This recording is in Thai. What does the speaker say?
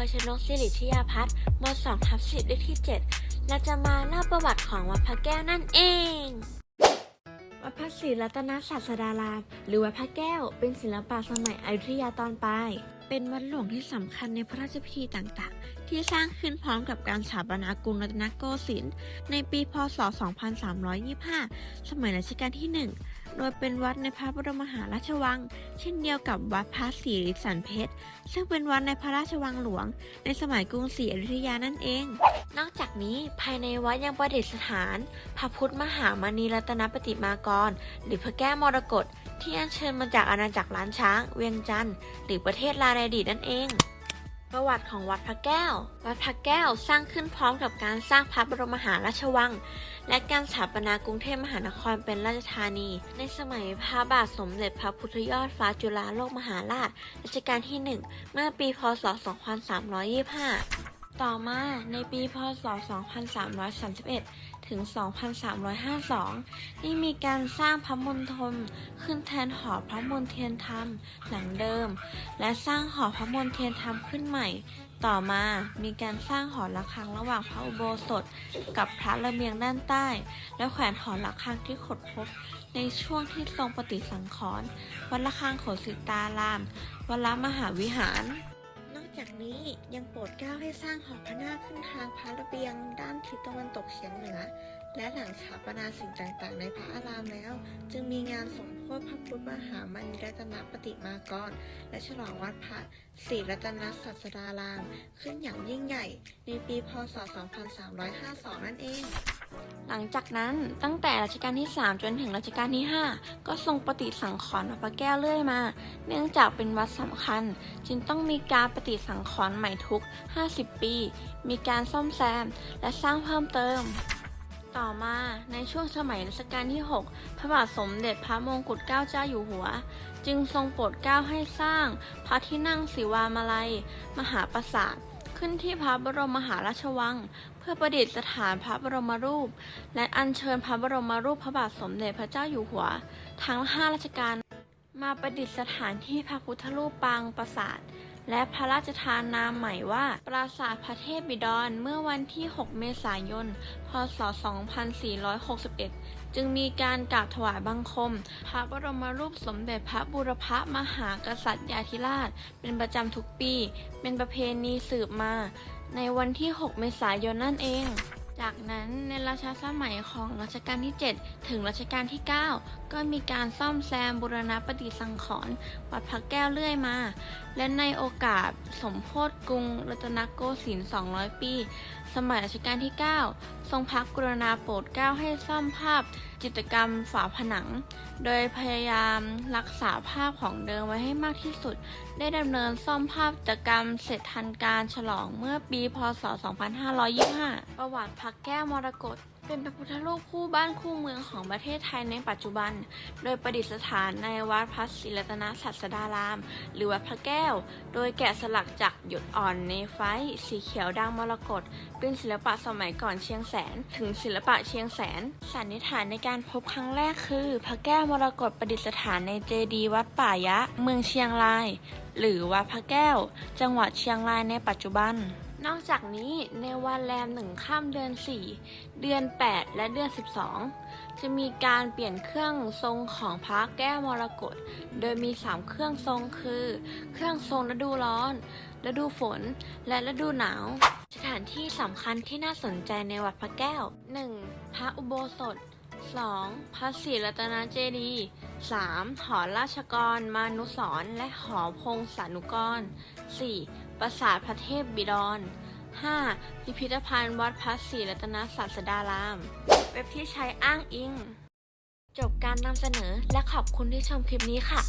อยชนกสิริชยาพัฒน์ม2ทับ10เลขที่7และจะมาเล่าประวัติของวัดพระแก้วนั่นเอง วัดพระศรีรัตนศาสดาราม หรือวัดพระแก้ว เป็นศิลปะสมัยอยุธยาตอนปลาย เป็นวัดหลวงที่สำคัญในพระราชพิธีต่างๆ ที่สร้างขึ้นพร้อมกับการสถาปนากรุงรัตนโกสินทร์ในปี พศ 2325 สมัยรัชกาลที่ 1 โดยเป็นวัดในพระบรมมหาราชวัง เช่นเดียวกับวัดพระศรีสันเพชร ซึ่งเป็นวัดในพระราชวังหลวง ในสมัยกรุงศรีอยุธยานั่นเอง นอกจากนี้ภายในวัดยังประดิษฐาน พระพุทธมหามณีรัตนปฏิมากร หรือพระแก้วมรกตที่อัญเชิญมาจากอาณาจักรล้านช้าง เวียงจันทร์หรือประเทศลาวในอดีตนั่นเอง ประวัติของวัดพระแก้ว วัดพระแก้วสร้างขึ้นพร้อมกับการสร้างพระบรมมหาราชวัง และการสถาปนากรุงเทพมหานครเป็นราชธานี ในสมัยพระบาทสมเด็จพระพุทธยอดฟ้าจุฬาโลกมหาราชรัชกาลที่ 1 เมื่อปีพศ 2325 ต่อมาในปีพศ 2331 ถึง 2352ได้มีการสร้างพระมณฑลขึ้นแทนหอพระมณเทียนธรรมหลังเดิม และสร้างหอพระมณเทียนธรรมขึ้นใหม่ ต่อมามีการสร้างหอระฆังระหว่างพระอุโบสถ กับพระระเบียงด้านใต้ และแขวนหอระฆังที่ขดพบ ในช่วงที่ทรงปฏิสังขรณ์วัดระฆังโขสิตารามวัดละมหาวิหาร จากนี้ยังโปรดเกล้าให้สร้างหอพระนาคขึ้นทางพระระเบียง ด้านทิศตะวันตกเฉียงเหนือ และหลังสถาปนาสิ่งต่างๆ ในพระอารามแล้ว จึงมีงานสมโภชพระพุทธมหามณีรัตนปฏิมากร และฉลองวัดพระศรีรัตนศาสดาราม ขึ้นอย่างยิ่งใหญ่ ในปีพศ 2352 นั่นเองหลังจากนั้นตั้งแต่รัชกาลที่ 3 จนถึงรัชกาลที่ 5 ก็ทรงปฏิสังขรณ์วัดพระแก้วเรื่อยมา เนื่องจากเป็นวัดสำคัญ จึงต้องมีการปฏิสังขรณ์ใหม่ทุก 50 ปี มีการซ่อมแซม และสร้างเพิ่มเติม อมาในช่วงสมัยรัชกาลที่ 6 พระบาทสมเด็จพระมงกุฎเกล้าเจ้าอยู่หัว จึงทรงโปรดเกล้าให้สร้างพระที่นั่งศิวามาลัย มหาปราสาทขึ้นที่พระบรมมหาราชวัง เพื่อประดิษฐานพระบรมรูป และอัญเชิญพระบรมรูปพระบาทสมเด็จพระเจ้าอยู่หัว ทั้งห้าราชการ มาประดิษฐานที่พระพุทธรูปปางปราสาท และพระราชทานนามใหม่ว่า ปราสาทพระเทพบิดรเมื่อวันที่ 6 เมษายน พศ 2461 จึงมีการกราบถวายบังคม พระบรมรูปสมเด็จพระบูรพมหากษัตริยาธิราช เป็นประจำทุกปี เป็นประเพณีสืบมา ในวันที่ 6 เมษายนนั่นเอง จากนั้นในรัชสมัยของรัชกาลที่ 7 ถึงรัชกาลที่ 9 ก็มีการซ่อมแซมบูรณะปฏิสังขรณ์วัดพระแก้วเรื่อยมา และในโอกาสสมโพธิกรุงรัตนโกสินทร์ 200 ปี สมัยรัชกาลที่ 9 ทรงพักกรุณาโปรดเกล้าให้ซ่อมภาพจิตรกรรมฝาผนัง โดยพยายามรักษาภาพของเดิมไว้ให้มากที่สุด ได้ดำเนินซ่อมภาพจิตรกรรมเสร็จทันการฉลองเมื่อปี พศ 2525 ประวัติพักแก้วมรกต เป็นพระพุทธรูปคู่บ้านคู่เมืองของประเทศไทยในปัจจุบัน โดยประดิษฐานในวัดพระศรีรัตนศาสดาราม หรือวัดพระแก้ว โดยแกะสลักจากหยดอ่อนเนไฟสีเขียวดังมรกต เป็นศิลปะสมัยก่อนเชียงแสน ถึงศิลปะเชียงแสน สันนิษฐานในการพบครั้งแรกคือ พระแก้วมรกตประดิษฐานในเจดีย์วัดป่ายะ เมืองเชียงราย หรือวัดพระแก้ว จังหวัดเชียงรายในปัจจุบัน นอกจากนี้ในวันแรมหนึ่งข้ามเดือน 4 เดือน 8 และเดือน 12 จะมีการเปลี่ยนเครื่องทรงของพระแก้วมรกตโดยมี 3 เครื่องทรงคือ เครื่องทรงฤดูร้อน ฤดูฝน และฤดูหนาว สถานที่สำคัญที่น่าสนใจในวัดพระแก้ว 1. พระอุโบสถ 2. พระศรีรัตนเจดีย์ 3. หอราชกร มานุสรและหอพงศานุกร 4. ปราสาทพระเทพบิดร 5. พิพิธภัณฑ์วัดพระศรีรัตนศาสดาราม เว็บที่ใช้อ้างอิง จบการนำเสนอและขอบคุณที่ชมคลิปนี้ค่ะ